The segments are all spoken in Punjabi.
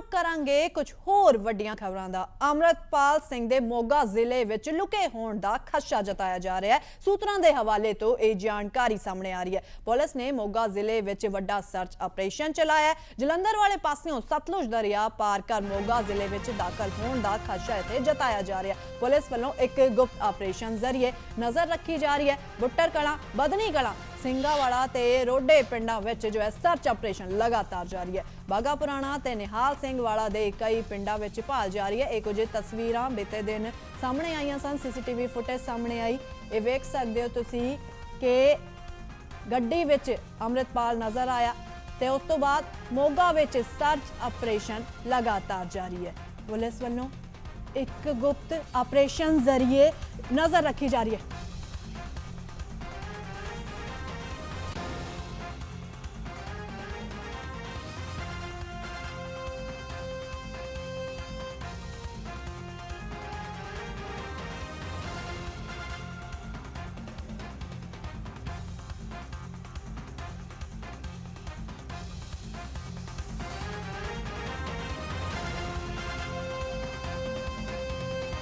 ਰੁਕ ਕਰਾਂਗੇ ਕੁਝ ਹੋਰ ਵੱਡੀਆਂ ਖਬਰਾਂ ਦਾ। ਅਮਰਤਪਾਲ ਸਿੰਘ ਦੇ ਮੋਗਾ ਜ਼ਿਲ੍ਹੇ ਵਿੱਚ ਲੁਕੇ ਹੋਣ ਦਾ ਖਦਸ਼ਾ ਜਤਾਇਆ ਜਾ ਰਿਹਾ ਹੈ। ਸੂਤਰਾਂ ਦੇ ਹਵਾਲੇ ਤੋਂ ਇਹ ਜਾਣਕਾਰੀ ਸਾਹਮਣੇ ਆ ਰਹੀ ਹੈ। ਪੁਲਿਸ ਨੇ ਮੋਗਾ ਜ਼ਿਲ੍ਹੇ ਵਿੱਚ ਵੱਡਾ ਸਰਚ ਆਪਰੇਸ਼ਨ ਚਲਾਇਆ ਜਲੰਧਰ ਵਾਲੇ ਪਾਸਿਓਂ ਸਤਲੁਜ ਦਰਿਆ ਪਾਰ ਕਰ ਮੋਗਾ ਜ਼ਿਲ੍ਹੇ ਵਿੱਚ ਦਾਖਲ ਹੋਣ ਦਾ ਖਦਸ਼ਾ ਇੱਥੇ ਜਤਾਇਆ ਜਾ ਰਿਹਾ ਹੈ। ਪੁਲਿਸ ਵੱਲੋਂ ਇੱਕ ਗੁਪਤ ਆਪਰੇਸ਼ਨ ਜ਼ਰੀਏ ਨਜ਼ਰ ਰੱਖੀ ਜਾ ਰਹੀ ਹੈ। ਬੁੱਟਰ ਕਲਾਂ, ਬਦਨੀ ਕਲਾਂ ਸਿੰਘਾਵਾਲਾ ਤੇ ਰੋਡੇ ਪਿੰਡਾਂ ਵਿੱਚ ਜੋ ਹੈ ਸਰਚ ਆਪਰੇਸ਼ਨ ਲਗਾਤਾਰ ਜਾਰੀ ਹੈ। ਬਾਗਾ ਪੁਰਾਣਾ ਤੇ ਨਿਹਾਲ ਸਿੰਘ ਵਾਲਾ ਦੇ ਕਈ ਪਿੰਡਾਂ ਵਿੱਚ ਭਾਲ ਜਾਰੀ ਹੈ। ਇਹ ਕੁਝ ਤਸਵੀਰਾਂ ਬੀਤੇ ਦਿਨ ਸਾਹਮਣੇ ਆਈਆਂ ਸਨ। ਸੀਸੀਟੀਵੀ ਫੁਟੇਜ ਸਾਹਮਣੇ ਆਈ। ਇਹ ਵੇਖ ਸਕਦੇ ਹੋ ਤੁਸੀਂ ਕਿ ਗੱਡੀ ਵਿੱਚ ਅੰਮ੍ਰਿਤਪਾਲ ਨਜ਼ਰ ਆਇਆ ਤੇ ਉਸ ਤੋਂ ਬਾਅਦ ਮੋਗਾ ਵਿੱਚ ਸਰਚ ਆਪਰੇਸ਼ਨ ਲਗਾਤਾਰ ਜਾਰੀ ਹੈ। ਪੁਲਿਸ ਵੱਲੋਂ ਇੱਕ ਗੁਪਤ ਆਪਰੇਸ਼ਨ ਜ਼ਰੀਏ ਨਜ਼ਰ ਰੱਖੀ ਜਾ ਰਹੀ ਹੈ।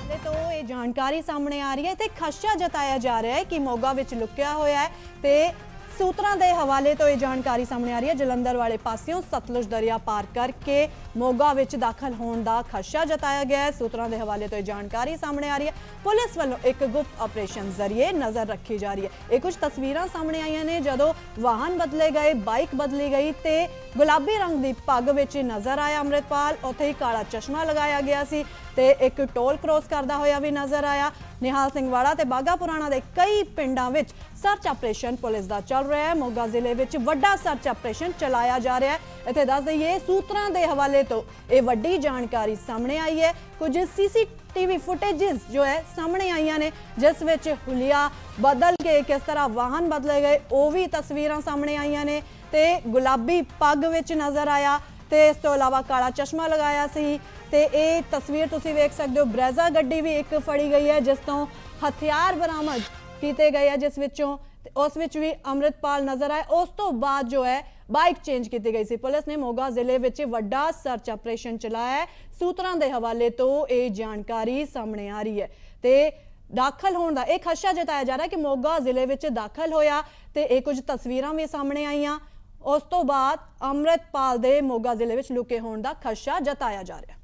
ਦੇ ਤੋਂ ਇਹ ਜਾਣਕਾਰੀ ਸਾਹਮਣੇ ਆ ਰਹੀ ਹੈ। ਤੇ ਖਸ਼ਾ ਜਤਾਇਆ ਜਾ ਰਿਹਾ ਹੈ ਕਿ ਮੋਗਾ ਵਿੱਚ ਲੁਕਿਆ ਹੋਇਆ ਹੈ ਤੇ ਸੂਤਰਾਂ ਦੇ ਹਵਾਲੇ ਤੋਂ ਇਹ ਜਾਣਕਾਰੀ ਸਾਹਮਣੇ ਆ ਰਹੀ ਹੈ। ਜਲੰਧਰ ਵਾਲੇ ਪਾਸਿਓਂ ਸਤਲੁਜ ਦਰਿਆ ਪਾਰ ਕਰਕੇ ਮੋਗਾ ਵਿੱਚ ਦਾਖਲ ਹੋਣ ਦਾ ਖਦਸ਼ਾ ਜਤਾਇਆ ਗਿਆ ਹੈ। ਸੂਤਰਾਂ ਦੇ ਹਵਾਲੇ ਤੋਂ ਇਹ ਜਾਣਕਾਰੀ ਸਾਹਮਣੇ ਆ ਰਹੀ ਹੈ। ਪੁਲਿਸ ਵੱਲੋਂ ਇੱਕ ਗੁਪਤ ਆਪਰੇਸ਼ਨ ਜ਼ਰੀਏ ਨਜ਼ਰ ਰੱਖੀ ਜਾ ਰਹੀ ਹੈ। ਇਹ ਕੁਝ ਤਸਵੀਰਾਂ ਸਾਹਮਣੇ ਆਈਆਂ ਨੇ, ਜਦੋਂ ਵਾਹਨ ਬਦਲੇ ਗਏ, ਬਾਈਕ ਬਦਲੀ ਗਈ ਤੇ ਗੁਲਾਬੀ ਰੰਗ ਦੀ ਪੱਗ ਵਿੱਚ ਨਜ਼ਰ ਆਇਆ ਅੰਮ੍ਰਿਤਪਾਲ। ਉੱਥੇ ਹੀ ਕਾਲਾ ਚਸ਼ਮਾ ਲਗਾਇਆ ਗਿਆ ਸੀ ਤੇ ਇੱਕ ਟੋਲ ਕ੍ਰੋਸ ਕਰਦਾ ਹੋਇਆ ਵੀ ਨਜ਼ਰ ਆਇਆ। ਨਿਹਾਲ ਸਿੰਘ ਵਾਲਾ ਤੇ ਬਾਗਾ ਪੁਰਾਣਾ ਦੇ ਕਈ ਪਿੰਡਾਂ ਵਿੱਚ ਸਰਚ ਆਪਰੇਸ਼ਨ ਪੁਲਿਸ ਦਾ ਚੱਲ ਰਿਹਾ ਹੈ। ਮੋਗਾ ਜ਼ਿਲ੍ਹੇ ਵਿੱਚ ਵੱਡਾ ਸਰਚ ਆਪਰੇਸ਼ਨ ਚਲਾਇਆ ਜਾ ਰਿਹਾ ਹੈ। ਇੱਥੇ ਦੱਸ ਦਈਏ, ਸੂਤਰਾਂ ਦੇ ਹਵਾਲੇ ਤੋਂ ਇਹ ਵੱਡੀ ਜਾਣਕਾਰੀ ਸਾਹਮਣੇ ਆਈ ਹੈ। ਕੁਝ ਸੀਸੀਟੀਵੀ ਫੁਟੇजेस ਜੋ ਹੈ ਸਾਹਮਣੇ ਆਈਆਂ ਨੇ, ਜਿਸ ਵਿੱਚ ਹੁਲੀਆ ਬਦਲ ਕੇ ਕਿਸ ਤਰ੍ਹਾਂ ਵਾਹਨ ਬਦਲੇ ਗਏ, ਉਹ ਵੀ ਤਸਵੀਰਾਂ ਸਾਹਮਣੇ ਆਈਆਂ ਨੇ ਤੇ ਗੁਲਾਬੀ ਪੱਗ ਵਿੱਚ ਨਜ਼ਰ ਆਇਆ ਤੇ ਇਸ ਤੋਂ ਇਲਾਵਾ ਕਾਲਾ ਚਸ਼ਮਾ ਲਗਾਇਆ ਸੀ। ਤੇ ਇਹ ਤਸਵੀਰ ਤੁਸੀਂ ਵੇਖ ਸਕਦੇ ਹੋ, ਬ੍ਰੈਜ਼ਾ ਗੱਡੀ ਵੀ ਇੱਕ ਫੜੀ ਗਈ ਹੈ, ਜਿਸ ਤੋਂ ਹਥਿਆਰ ਬਰਾਮਦ ਕੀਤੇ ਗਏ ਆ ਜਿਸ ਵਿੱਚੋਂ ਤੇ ਉਸ ਵਿੱਚ ਵੀ ਅੰਮ੍ਰਿਤਪਾਲ ਨਜ਼ਰ ਆਏ ਉਸ ਤੋਂ ਬਾਅਦ ਜੋ ਹੈ, ਬਾਈਕ ਚੇਂਜ ਕੀਤੀ ਗਈ ਸੀ। ਪੁਲਿਸ ਨੇ ਮੋਗਾ ਜ਼ਿਲ੍ਹੇ ਵਿੱਚ ਵੱਡਾ ਸਰਚ ਆਪਰੇਸ਼ਨ ਚਲਾਇਆ ਸੂਤਰਾਂ ਦੇ ਹਵਾਲੇ ਤੋਂ ਇਹ ਜਾਣਕਾਰੀ ਸਾਹਮਣੇ ਆ ਰਹੀ ਹੈ। ਤੇ ਦਾਖਲ ਹੋਣ ਦਾ ਇਹ ਖਸ਼ਾ ਜਤਾਇਆ ਜਾ ਰਿਹਾ ਕਿ ਮੋਗਾ ਜ਼ਿਲ੍ਹੇ ਵਿੱਚ ਦਾਖਲ ਹੋਇਆ ਤੇ ਇਹ ਕੁਝ ਤਸਵੀਰਾਂ ਵੀ ਸਾਹਮਣੇ ਆਈਆਂ। ਉਸ ਤੋਂ ਬਾਅਦ ਅੰਮ੍ਰਿਤਪਾਲ ਦੇ ਮੋਗਾ ਜ਼ਿਲ੍ਹੇ ਵਿੱਚ ਲੁਕੇ ਹੋਣ ਦਾ ਖਦਸ਼ਾ ਜਤਾਇਆ ਜਾ ਰਿਹਾ।